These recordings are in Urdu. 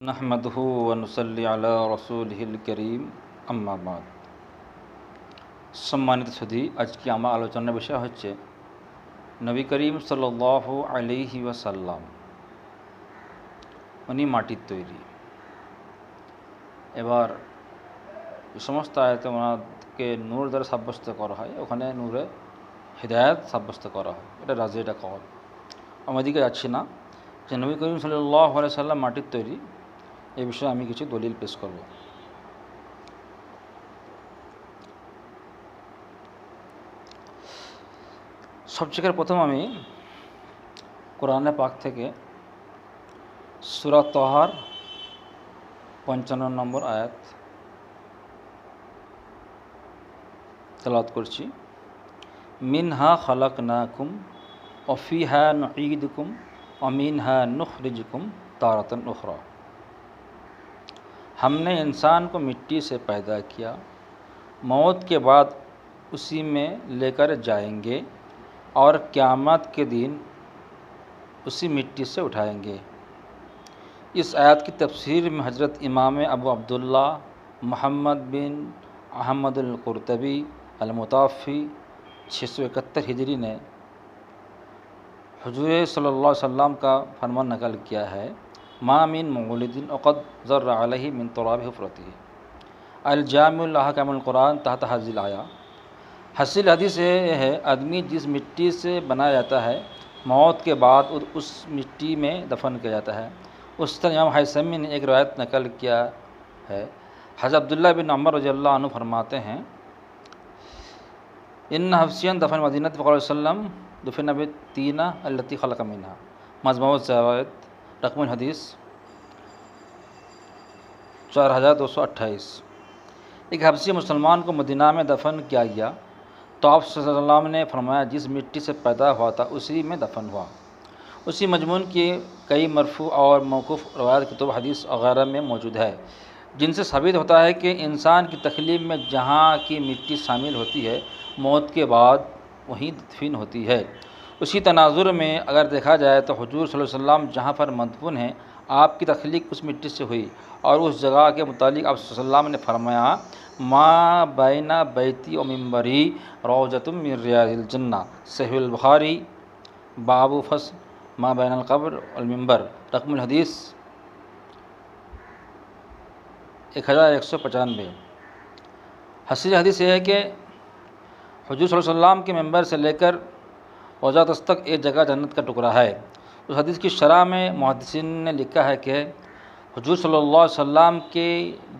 نحمدہ ونصلی علی رسول الکریم اما بعد সম্মানিত সুধী আজকে আমার আলোচনার বিষয় হচ্ছে নবী করিম সাল্লাহ আলিহি ওয়াসাল্লাম উনি মাটির তৈরি এবার এই সমস্ত আয়তে ওনাকে নূর দ্বারা সাব্যস্ত করা হয় ওখানে নূরে হৃদায়ত সাব্যস্ত করা হয় এটা রাজি এটা কল আমি এদিকে যাচ্ছি না যে নবী করিম সাল্লাহ সাল্লাম মাটির তৈরি এই বিষয়ে আমি কিছু দলিল পেশ করব। সবচেয়ে প্রথম আমি কোরআনে পাক থেকে সুরাত তহার পঞ্চান্ন নম্বর আয়াত তেলাওয়াত করছি। মিনহা খালাক নাকুম অফিহা নঈদকুম অমিনহা ہم نے انسان کو مٹی سے پیدا کیا، موت کے بعد اسی میں لے کر جائیں گے اور قیامت کے دن اسی مٹی سے اٹھائیں گے۔ اس آیت کی تفسیر میں حضرت امام ابو عبداللہ محمد بن احمد القرطبی المطافی چھ سو اکہتر ہجری نے حضور صلی اللہ علیہ وسلم کا فرمان نقل کیا ہے۔ مامن من الدین اقد ذر علیہ من تراب حفرتی الجام الحکم القرآن تحت حضل آیا حسل حدیث یہ ہے، آدمی جس مٹی سے بنایا جاتا ہے، موت کے بعد اس مٹی میں دفن کیا جاتا ہے۔ اس طرح امام حسمی نے ایک روایت نقل کیا ہے۔ حضرت عبداللہ بن عمر رضی اللہ عنہ فرماتے ہیں، ان حفصین دفن مدینت وقل وسلم، دفن نب تینہ التی خلق مینہ مضمو روایت رقم الحدیث چار ہزار دو سو اٹھائیس۔ ایک حبسی مسلمان کو مدینہ میں دفن کیا گیا۔ تو آپ صلی اللہ علیہ وسلم نے فرمایا، جس مٹی سے پیدا ہوا تھا، اسی میں دفن ہوا۔ اسی مجمون کی کئی مرفوع اور موقف روایت، کتب، حدیث وغیرہ میں موجود ہے۔ جن سے ثابت ہوتا ہے کہ انسان کی تخلیق میں جہاں کی مٹی شامل ہوتی ہے، موت کے بعد وہیں دفن ہوتی ہے۔ اسی تناظر میں اگر دیکھا جائے تو حضور صلی اللہ علیہ وسلم جہاں پر مدفون ہیں، آپ کی تخلیق اس مٹی سے ہوئی اور اس جگہ کے متعلق آپ صلی اللہ علیہ وسلم نے فرمایا، ما بینا بیتی و ممبری روجت من ریاض الجنہ صحیح البخاری، باب فص ما بین القبر الممبر رقم الحدیث ایک ہزار ایک سو پچانوے۔ حسی حدیث یہ ہے کہ حضور صلی اللہ علیہ وسلم کے ممبر سے لے کر اوزاتس تک ایک جگہ جنت کا ٹکڑا ہے۔ اس حدیث کی شرح میں محدثین نے لکھا ہے کہ حضور صلی اللہ علیہ وسلم کے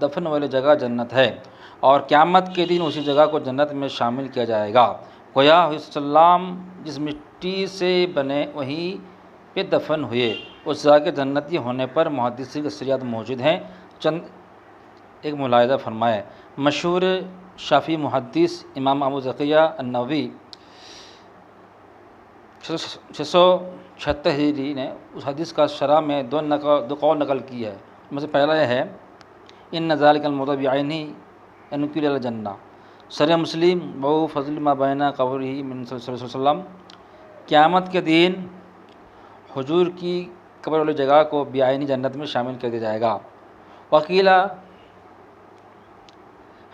دفن والے جگہ جنت ہے اور قیامت کے دن اسی جگہ کو جنت میں شامل کیا جائے گا۔ گویا السلام جس مٹی سے بنے وہیں پہ دفن ہوئے، اس جگہ کے جنتی ہونے پر محدثین اثریات موجود ہیں۔ چند ایک ملاحظہ فرمائے مشہور شافی محدث امام ابو ذقیہ النوی چھ سو چھہتر ہجری نے، اس حدیث کا شرح میں دو نقل دو قول نقل کی ہے۔ میں سے پہلا یہ ہے، ان نظال کا المتبعینی انقیل الجنہ سر مسلم بہو فضل مابینہ قبر ہی من صلی اللہ علیہ وسلم قیامت کے دین حضور کی قبر والی جگہ کو بیاینی جنت میں شامل کر دیا جائے گا۔ وکیلہ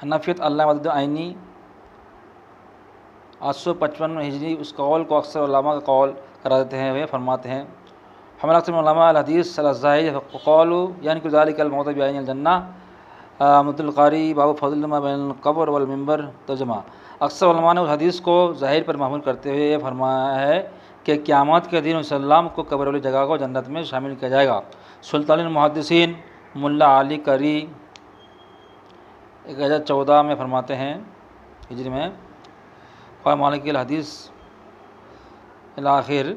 حنفیت اللہ مدد آئینی آٹھ سو پچپن میں ہجری اس قول کو اکثر علامہ کا قول کرا دیتے ہیں، وہ فرماتے ہیں ہمارا اکثر علامہ الحدیث قول یعنی کہ ذالک المعتب عین الجنہ مد القاری باب فضل الما بین القبر والممبر ترجمہ۔ اکثر علماء نے اس حدیث کو ظاہر پر محمول کرتے ہوئے یہ فرمایا ہے کہ قیامت کے دین وسلام کو قبر والی جگہ کو جنت میں شامل کیا جائے گا۔ سلطان المحدثین ملا علی کری ایک ہزار چودہ میں فرماتے ہیں، ہجری میں۔ اور مالک الحدیث، الآخر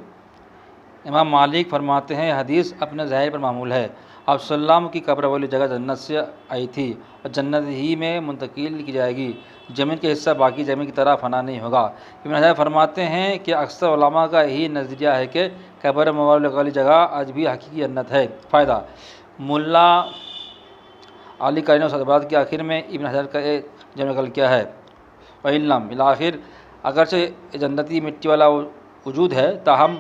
امام مالک فرماتے ہیں، حدیث اپنے ظاہر پر معمول ہے۔ آپ صلی اللہ کی قبر والی جگہ جنت سے آئی تھی اور جنت ہی میں منتقل کی جائے گی۔ زمین کا حصہ باقی زمین کی طرح فنا نہیں ہوگا۔ ابن حضر فرماتے ہیں کہ اکثر علماء کا یہی نظریہ ہے کہ قبر والی جگہ آج بھی حقیقی جنت ہے۔ فائدہ ملا علی کرین و صدبات کے آخر میں ابن حضر کا جمع کیا ہے۔ علم بالآخر اگرچہ جنتی مٹی والا وجود ہے، تاہم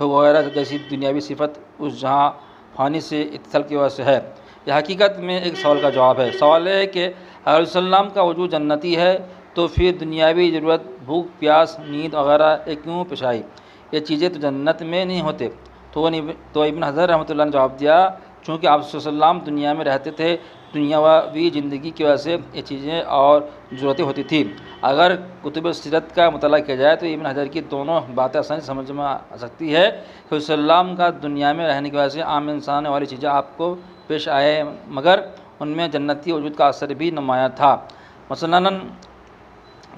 وغیرہ جیسی دنیاوی صفت اس جہاں فانی سے اتصال کی وجہ سے ہے۔ یہ حقیقت میں ایک سوال کا جواب ہے۔ سوال یہ ہے کہ علیہ السلام کا وجود جنتی ہے، تو پھر دنیاوی ضرورت، بھوک، پیاس، نیند وغیرہ ایک کیوں پیش آئی؟ یہ چیزیں تو جنت میں نہیں ہوتے۔ تو تو ابن حضر رحمۃ اللہ نے جواب دیا، چونکہ آپ صلی اللہ علیہ وسلم دنیا میں رہتے تھے دنیاوی زندگی کی وجہ سے یہ چیزیں اور ضرورتیں ہوتی تھیں۔ اگر کتب سیرت کا مطالعہ کیا جائے تو ابن حضر کی دونوں باتیں آسانی سمجھ میں آ سکتی ہے۔ کہ السلام کا دنیا میں رہنے کی وجہ سے عام انسان والی چیزیں آپ کو پیش آئے، مگر ان میں جنتی وجود کا اثر بھی نمایاں تھا۔ مثلاً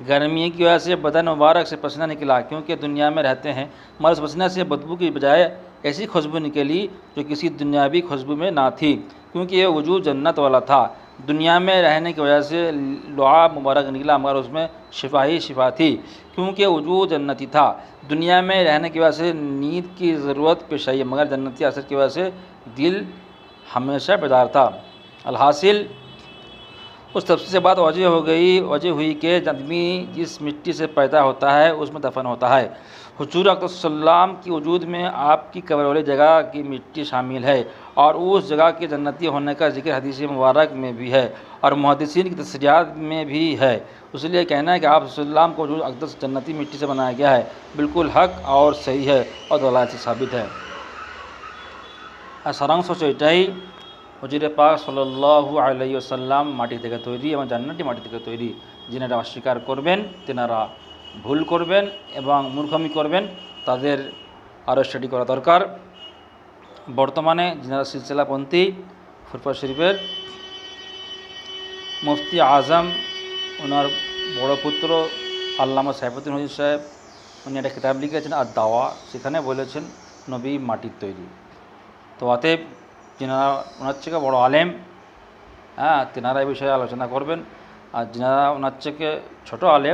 گرمی کی وجہ سے بدن مبارک سے پسینہ نکلا، کیونکہ دنیا میں رہتے ہیں۔ مرض پسینہ سے بدبو کی بجائے ایسی خوشبو نکلی جو کسی دنیاوی خوشبو میں نہ تھی، کیونکہ یہ وجود جنت والا تھا۔ دنیا میں رہنے کی وجہ سے لعاب مبارک نکلا، مگر اس میں شفا ہی شفا تھی، کیونکہ وجود جنتی تھا۔ دنیا میں رہنے کی وجہ سے نیند کی ضرورت پیش آئی، مگر جنتی اثر کی وجہ سے دل ہمیشہ بیدار تھا۔ الحاصل اس تفصیل سے بات وجہ ہو گئی وجہ ہوئی کہ آدمی جس مٹی سے پیدا ہوتا ہے، اس میں دفن ہوتا ہے۔ حضور اکتر السلام کی وجود میں آپ کی قبر والی جگہ کی مٹی شامل ہے اور اس جگہ کے جنتی ہونے کا ذکر حدیث مبارک میں بھی ہے اور محدثین کی تصریات میں بھی ہے۔ اس لیے کہنا ہے کہ آپ صلی اللہ کو وجود اقدس جنتی مٹی سے بنایا گیا ہے۔ بالکل حق اور صحیح ہے اور دولت سے ثابت ہے۔ سرنگ سو হজিরে পাক সাল্লু আলাইসাল্লাম মাটি থেকে তৈরি এবং জান্নাটি মাটি থেকে তৈরি। যিনারা অস্বীকার করবেন, তেনারা ভুল করবেন এবং মূর্খমি করবেন, তাদের আরও স্টাডি করা দরকার। বর্তমানে যিনারা সিলসিলাপন্থী, ফুরফা শরীফের মুফতি আজম ওনার বড় পুত্র আল্লামা সাহেবুদ্দিন হজির সাহেব, উনি একটা কিতাব লিখেছেন আর দাওয়া সেখানে বলেছেন, নবী মাটির তৈরি। তো অতএব যিনারা ওনার থেকে বড়ো আলেম। হ্যাঁ তেনারা এই বিষয়ে আলোচনা করবেন। আর যেনারা ওনার থেকে ছোটো আলেম।